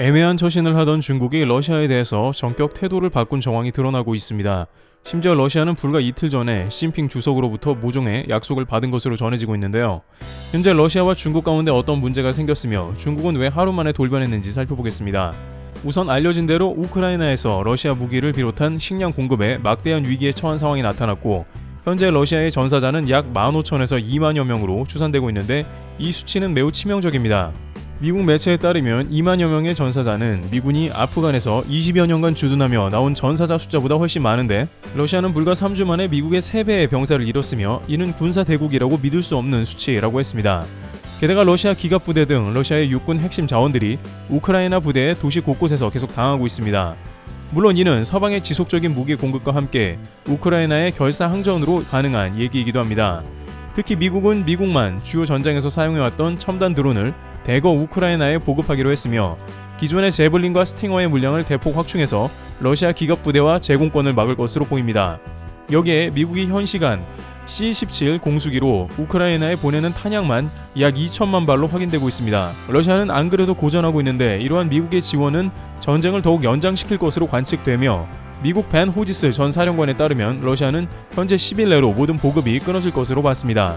애매한 처신을 하던 중국이 러시아에 대해서 전격 태도를 바꾼 정황이 드러나고 있습니다. 심지어 러시아는 불과 이틀 전에 시진핑 주석으로부터 모종의 약속을 받은 것으로 전해지고 있는데요. 현재 러시아와 중국 가운데 어떤 문제가 생겼으며 중국은 왜 하루 만에 돌변했는지 살펴보겠습니다. 우선 알려진 대로 우크라이나에서 러시아 무기를 비롯한 식량 공급에 막대한 위기에 처한 상황이 나타났고 현재 러시아의 전사자는 약 15,000에서 2만여 명으로 추산되고 있는데 이 수치는 매우 치명적입니다. 미국 매체에 따르면 2만여 명의 전사자는 미군이 아프간에서 20여 년간 주둔하며 나온 전사자 숫자보다 훨씬 많은데 러시아는 불과 3주 만에 미국의 3배의 병사를 잃었으며 이는 군사 대국이라고 믿을 수 없는 수치라고 했습니다. 게다가 러시아 기갑 부대 등 러시아의 육군 핵심 자원들이 우크라이나 부대의 도시 곳곳에서 계속 당하고 있습니다. 물론 이는 서방의 지속적인 무기 공급과 함께 우크라이나의 결사항전으로 가능한 얘기이기도 합니다. 특히 미국은 미국만 주요 전장에서 사용해왔던 첨단 드론을 대거 우크라이나에 보급하기로 했으며 기존의 제블린과 스팅어의 물량을 대폭 확충해서 러시아 기갑 부대와 제공권을 막을 것으로 보입니다. 여기에 미국이 현 시간 C-17 공수기로 우크라이나에 보내는 탄약만 약 2천만 발로 확인되고 있습니다. 러시아는 안 그래도 고전하고 있는데 이러한 미국의 지원은 전쟁을 더욱 연장시킬 것으로 관측되며 미국 벤 호지스 전 사령관에 따르면 러시아는 현재 10일 내로 모든 보급이 끊어질 것으로 봤습니다.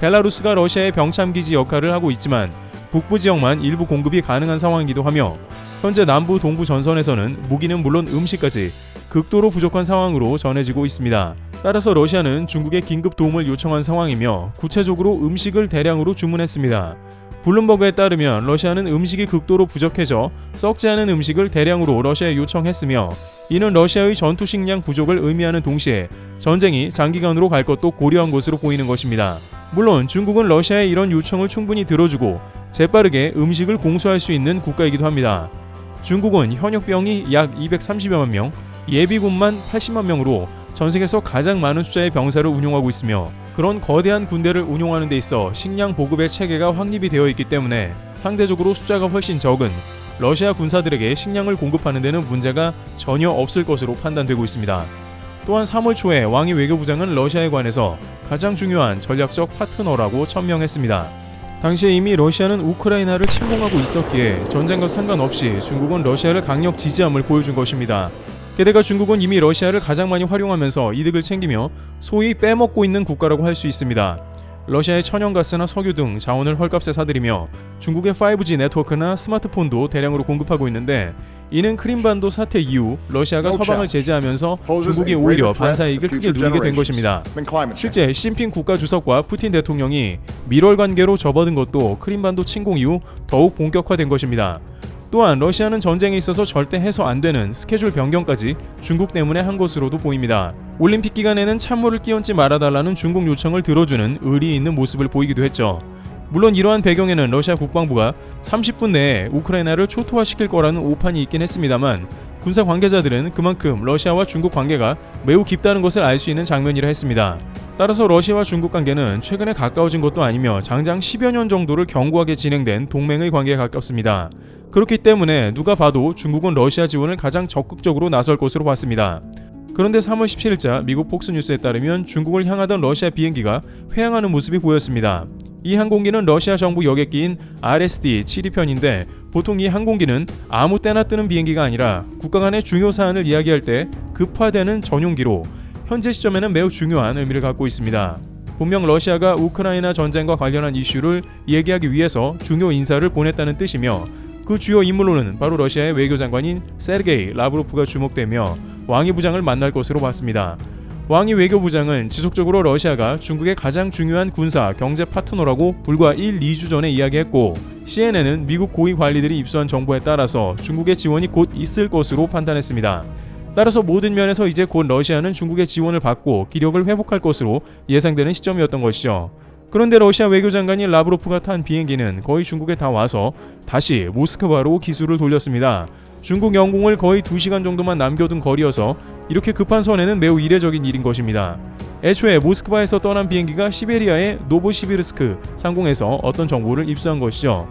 벨라루스가 러시아의 병참기지 역할을 하고 있지만 북부 지역만 일부 공급이 가능한 상황이기도 하며 현재 남부 동부 전선에서는 무기는 물론 음식까지 극도로 부족한 상황으로 전해지고 있습니다. 따라서 러시아는 중국에 긴급 도움을 요청한 상황이며 구체적으로 음식을 대량으로 주문했습니다. 블룸버그에 따르면 러시아는 음식이 극도로 부족해져 썩지 않은 음식을 대량으로 러시아에 요청했으며 이는 러시아의 전투 식량 부족을 의미하는 동시에 전쟁이 장기간으로 갈 것도 고려한 것으로 보이는 것입니다. 물론 중국은 러시아의 이런 요청을 충분히 들어주고 재빠르게 음식을 공수할 수 있는 국가이기도 합니다. 중국은 현역병이 약 230여만 명, 예비군만 80만 명으로 전 세계에서 가장 많은 숫자의 병사를 운용하고 있으며 그런 거대한 군대를 운용하는 데 있어 식량 보급의 체계가 확립이 되어 있기 때문에 상대적으로 숫자가 훨씬 적은 러시아 군사들에게 식량을 공급하는 데는 문제가 전혀 없을 것으로 판단되고 있습니다. 또한 3월 초에 왕이 외교부장은 러시아에 관해서 가장 중요한 전략적 파트너라고 천명했습니다. 당시에 이미 러시아는 우크라이나를 침공하고 있었기에 전쟁과 상관없이 중국은 러시아를 강력 지지함을 보여준 것입니다. 게다가 중국은 이미 러시아를 가장 많이 활용하면서 이득을 챙기며 소위 빼먹고 있는 국가라고 할 수 있습니다. 러시아의 천연가스나 석유 등 자원을 헐값에 사들이며 중국의 5G 네트워크나 스마트폰도 대량으로 공급하고 있는데 이는 크림반도 사태 이후 러시아가 서방을 제재하면서 중국이 오히려 반사 이익을 크게 누리게 된 것입니다. 실제 시진핑 국가 주석과 푸틴 대통령이 밀월 관계로 접어든 것도 크림반도 침공 이후 더욱 본격화된 것입니다. 또한 러시아는 전쟁에 있어서 절대 해서 안 되는 스케줄 변경까지 중국 때문에 한 것으로도 보입니다. 올림픽 기간에는 찬물을 끼얹지 말아달라는 중국 요청을 들어주는 의리 있는 모습을 보이기도 했죠. 물론 이러한 배경에는 러시아 국방부가 30분 내에 우크라이나를 초토화시킬 거라는 오판이 있긴 했습니다만 군사 관계자들은 그만큼 러시아와 중국 관계가 매우 깊다는 것을 알 수 있는 장면이라 했습니다. 따라서 러시아와 중국 관계는 최근에 가까워진 것도 아니며 장장 10여 년 정도를 견고하게 진행된 동맹의 관계에 가깝습니다. 그렇기 때문에 누가 봐도 중국은 러시아 지원을 가장 적극적으로 나설 것으로 봤습니다. 그런데 3월 17일자 미국 폭스뉴스에 따르면 중국을 향하던 러시아 비행기가 회항하는 모습이 보였습니다. 이 항공기는 러시아 정부 여객기인 RSD 7위편인데 보통 이 항공기는 아무 때나 뜨는 비행기가 아니라 국가 간의 중요 사안을 이야기할 때 급화되는 전용기로 현재 시점에는 매우 중요한 의미를 갖고 있습니다. 분명 러시아가 우크라이나 전쟁과 관련한 이슈를 얘기하기 위해서 중요 인사를 보냈다는 뜻이며 그 주요 인물로는 바로 러시아의 외교장관인 세르게이 라브로프가 주목되며 왕이 부장을 만날 것으로 봤습니다. 왕이 외교부장은 지속적으로 러시아가 중국의 가장 중요한 군사 경제 파트너라고 불과 1, 2주 전에 이야기했고 CNN은 미국 고위 관리들이 입수한 정보에 따라서 중국의 지원이 곧 있을 것으로 판단했습니다. 따라서 모든 면에서 이제 곧 러시아는 중국의 지원을 받고 기력을 회복할 것으로 예상되는 시점이었던 것이죠. 그런데 러시아 외교장관인 라브로프가 탄 비행기는 거의 중국에 다 와서 다시 모스크바로 기술을 돌렸습니다. 중국 영공을 거의 2시간 정도만 남겨둔 거리여서 이렇게 급한 선에는 매우 이례적인 일인 것입니다. 애초에 모스크바에서 떠난 비행기가 시베리아의 노보시비르스크 상공에서 어떤 정보를 입수한 것이죠.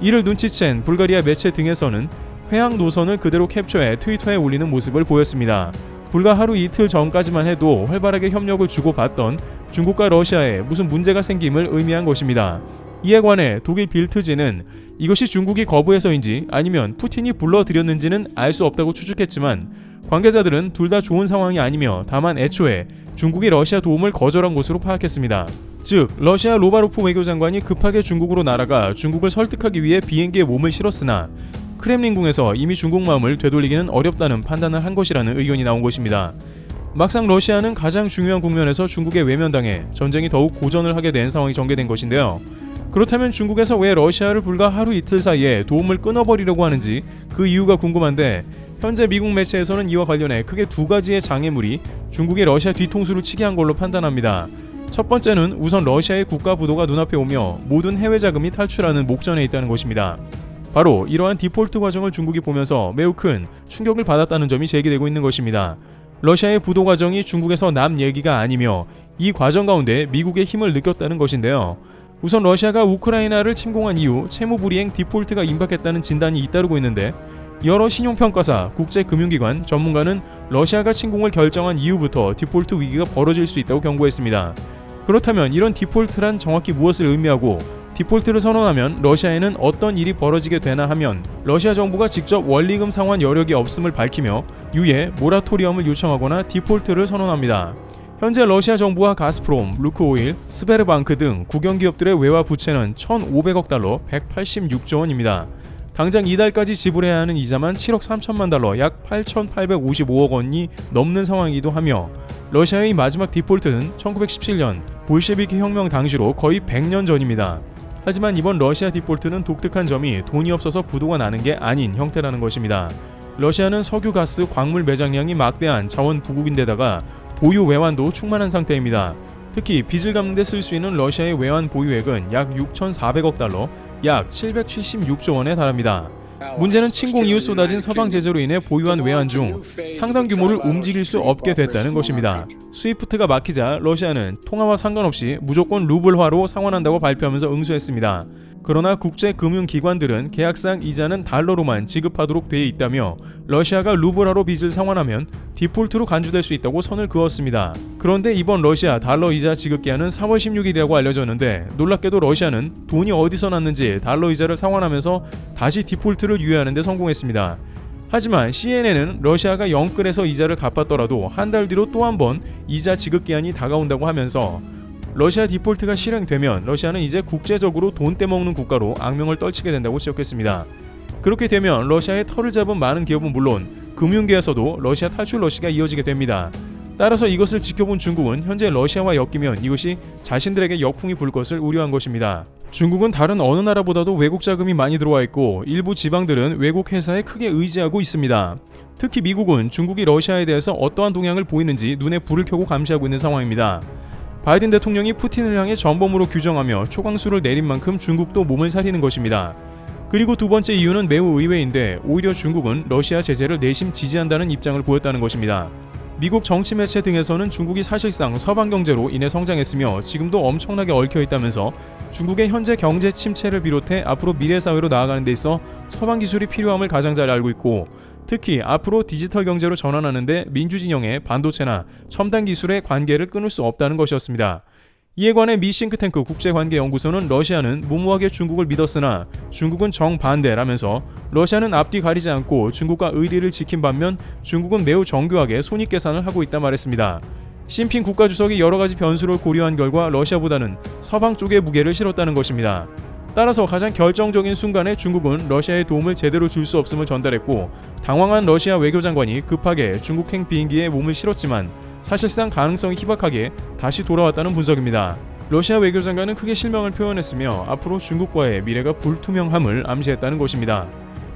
이를 눈치챈 불가리아 매체 등에서는 회항 노선을 그대로 캡처해 트위터에 올리는 모습을 보였습니다. 불과 하루 이틀 전까지만 해도 활발하게 협력을 주고받던 중국과 러시아에 무슨 문제가 생김을 의미한 것입니다. 이에 관해 독일 빌트지는 이것이 중국이 거부해서인지 아니면 푸틴이 불러들였는지는 알 수 없다고 추측했지만 관계자들은 둘 다 좋은 상황이 아니며 다만 애초에 중국이 러시아 도움을 거절한 것으로 파악했습니다. 즉 러시아 로바로프 외교장관이 급하게 중국으로 날아가 중국을 설득하기 위해 비행기에 몸을 실었으나 크렘린궁에서 이미 중국 마음을 되돌리기는 어렵다는 판단을 한 것이라는 의견이 나온 것입니다. 막상 러시아는 가장 중요한 국면에서 중국에 외면당해 전쟁이 더욱 고전을 하게 된 상황이 전개된 것인데요. 그렇다면 중국에서 왜 러시아를 불과 하루 이틀 사이에 도움을 끊어버리려고 하는지 그 이유가 궁금한데 현재 미국 매체에서는 이와 관련해 크게 두 가지의 장애물이 중국이 러시아 뒤통수를 치게 한 걸로 판단합니다. 첫 번째는 우선 러시아의 국가 부도가 눈앞에 오며 모든 해외 자금이 탈출하는 목전에 있다는 것입니다. 바로 이러한 디폴트 과정을 중국이 보면서 매우 큰 충격을 받았다는 점이 제기되고 있는 것입니다. 러시아의 부도 과정이 중국에서 남 얘기가 아니며 이 과정 가운데 미국의 힘을 느꼈다는 것인데요. 우선 러시아가 우크라이나를 침공한 이후 채무 불이행 디폴트가 임박했다는 진단이 잇따르고 있는데 여러 신용평가사, 국제금융기관, 전문가는 러시아가 침공을 결정한 이후부터 디폴트 위기가 벌어질 수 있다고 경고했습니다. 그렇다면 이런 디폴트란 정확히 무엇을 의미하고 디폴트를 선언하면 러시아에는 어떤 일이 벌어지게 되나 하면 러시아 정부가 직접 원리금 상환 여력이 없음을 밝히며 유예 모라토리엄을 요청하거나 디폴트를 선언합니다. 현재 러시아 정부와 가스프롬, 루크오일, 스베르방크 등 국영 기업들의 외화 부채는 1,500억 달러, 186조 원입니다. 당장 이달까지 지불해야 하는 이자만 7억 3천만 달러, 약 8,855억 원이 넘는 상황이기도 하며 러시아의 마지막 디폴트는 1917년 볼셰비키 혁명 당시로 거의 100년 전입니다. 하지만 이번 러시아 디폴트는 독특한 점이 돈이 없어서 부도가 나는 게 아닌 형태라는 것입니다. 러시아는 석유, 가스, 광물 매장량이 막대한 자원 부국인데다가 보유 외환도 충만한 상태입니다. 특히 빚을 갚는 데 쓸 수 있는 러시아의 외환 보유액은 약 6,400억 달러, 약 776조 원에 달합니다. 문제는 침공 이후 쏟아진 서방 제재로 인해 보유한 외환 중 상당 규모를 움직일 수 없게 됐다는 것입니다. 스위프트가 막히자 러시아는 통화와 상관없이 무조건 루블화로 상환한다고 발표하면서 응수했습니다. 그러나 국제금융기관들은 계약상 이자는 달러로만 지급하도록 돼 있다며 러시아가 루블화로 빚을 상환하면 디폴트로 간주될 수 있다고 선을 그었습니다. 그런데 이번 러시아 달러 이자 지급 기한은 3월 16일이라고 알려졌는데 놀랍게도 러시아는 돈이 어디서 났는지 달러 이자를 상환하면서 다시 디폴트를 유예하는 데 성공했습니다. 하지만 CNN은 러시아가 영끌에서 이자를 갚았더라도 한 달 뒤로 또 한 번 이자 지급 기한이 다가온다고 하면서 러시아 디폴트가 실행되면 러시아는 이제 국제적으로 돈 떼먹는 국가로 악명을 떨치게 된다고 지적했습니다. 그렇게 되면 러시아의 털을 잡은 많은 기업은 물론 금융계에서도 러시아 탈출 러시가 이어지게 됩니다. 따라서 이것을 지켜본 중국은 현재 러시아와 엮이면 이것이 자신들에게 역풍이 불 것을 우려한 것입니다. 중국은 다른 어느 나라보다도 외국 자금이 많이 들어와 있고 일부 지방들은 외국 회사에 크게 의지하고 있습니다. 특히 미국은 중국이 러시아에 대해서 어떠한 동향을 보이는지 눈에 불을 켜고 감시하고 있는 상황입니다. 바이든 대통령이 푸틴을 향해 전범으로 규정하며 초강수를 내린 만큼 중국도 몸을 사리는 것입니다. 그리고 두 번째 이유는 매우 의외인데 오히려 중국은 러시아 제재를 내심 지지한다는 입장을 보였다는 것입니다. 미국 정치 매체 등에서는 중국이 사실상 서방 경제로 인해 성장했으며 지금도 엄청나게 얽혀 있다면서 중국의 현재 경제 침체를 비롯해 앞으로 미래 사회로 나아가는 데 있어 서방 기술이 필요함을 가장 잘 알고 있고 특히 앞으로 디지털 경제로 전환하는데 민주 진영의 반도체나 첨단 기술의 관계를 끊을 수 없다는 것이었습니다. 이에 관해 미 싱크탱크 국제관계연구소는 러시아는 무모하게 중국을 믿었으나 중국은 정반대라면서 러시아는 앞뒤 가리지 않고 중국과 의리를 지킨 반면 중국은 매우 정교하게 손익 계산을 하고 있다 말했습니다. 심핑 국가주석이 여러 가지 변수를 고려한 결과 러시아보다는 서방 쪽에 무게를 실었다는 것입니다. 따라서 가장 결정적인 순간에 중국은 러시아의 도움을 제대로 줄 수 없음을 전달했고 당황한 러시아 외교장관이 급하게 중국행 비행기에 몸을 실었지만 사실상 가능성이 희박하게 다시 돌아왔다는 분석입니다. 러시아 외교장관은 크게 실망을 표현했으며 앞으로 중국과의 미래가 불투명함을 암시했다는 것입니다.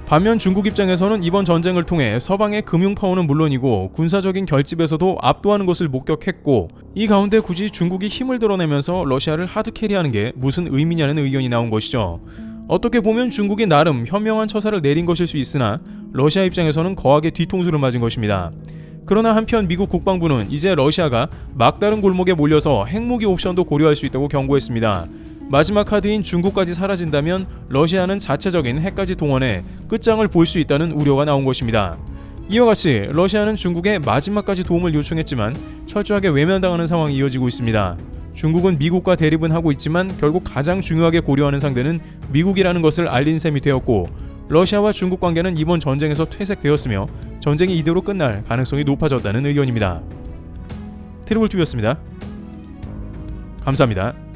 반면 중국 입장에서는 이번 전쟁을 통해 서방의 금융 파워는 물론이고 군사적인 결집에서도 압도하는 것을 목격했고 이 가운데 굳이 중국이 힘을 드러내면서 러시아를 하드 캐리하는 게 무슨 의미냐는 의견이 나온 것이죠. 어떻게 보면 중국이 나름 현명한 처사를 내린 것일 수 있으나 러시아 입장에서는 거하게 뒤통수를 맞은 것입니다. 그러나 한편 미국 국방부는 이제 러시아가 막다른 골목에 몰려서 핵무기 옵션도 고려할 수 있다고 경고했습니다. 마지막 카드인 중국까지 사라진다면 러시아는 자체적인 핵까지 동원해 끝장을 볼 수 있다는 우려가 나온 것입니다. 이와 같이 러시아는 중국에 마지막까지 도움을 요청했지만 철저하게 외면당하는 상황이 이어지고 있습니다. 중국은 미국과 대립은 하고 있지만 결국 가장 중요하게 고려하는 상대는 미국이라는 것을 알린 셈이 되었고 러시아와 중국 관계는 이번 전쟁에서 퇴색되었으며 전쟁이 이대로 끝날 가능성이 높아졌다는 의견입니다. 트리블 튜브였습니다. 감사합니다.